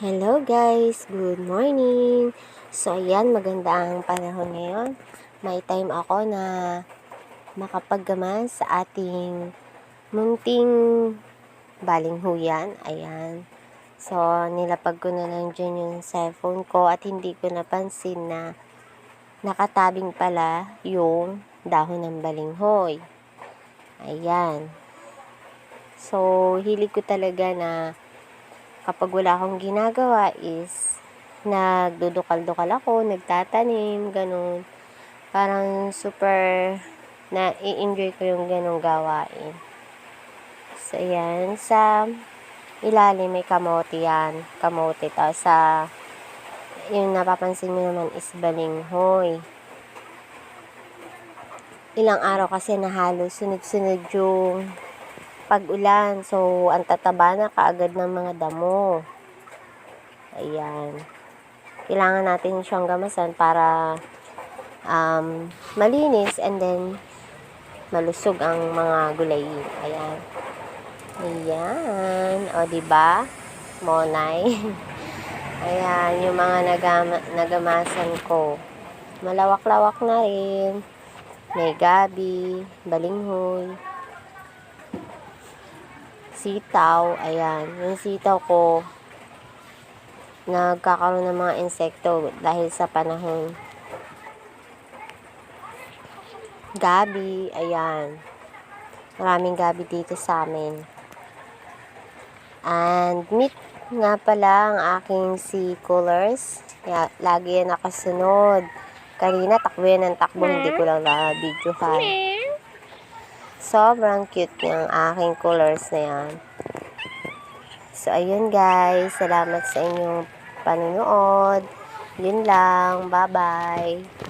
Hello guys, good morning. So ayan, maganda ang panahon ngayon. May time ako na makapaggaman sa ating munting balinghuyan. Ayan. So nilapag ko na lang dyan yung cellphone ko at hindi ko napansin na nakatabing pala yung dahon ng balinghoy. Ayan. So, hilig ko talaga na kapag wala akong ginagawa is nagdudukal-dukal ako, nagtatanim, ganun. Parang super na i-enjoy ko yung ganung gawain. So, ayan. Sa ilalim may kamote yan. Kamote. Tapos sa yung napapansin mo naman is balinghoy. Ilang araw kasi na halos sunod-sunod yung pag-ulan. So, ang tataba na kaagad ng mga damo. Ayan. Kailangan natin siyang gamasan para um, malinis and then malusog ang mga gulay. Ayan. Ayan. O, diba? Monay. Ayan, yung mga nagama, nagamasan ko. Malawak-lawak na rin. May gabi, balinghoy sitaw, ayan, yung sitaw ko, nagkakaroon ng mga insekto dahil sa panahon. Gabi, ayan. Maraming gabi dito sa amin. And meat nga pala ang aking sea coolers. Kaya, lagi yan nakasunod. Kanina, takbo yan ng takbo, hindi ko lang na-video Sobrang cute ng aking colors na yan. So, ayun guys. Salamat sa inyong panonood. Yun lang. Bye-bye.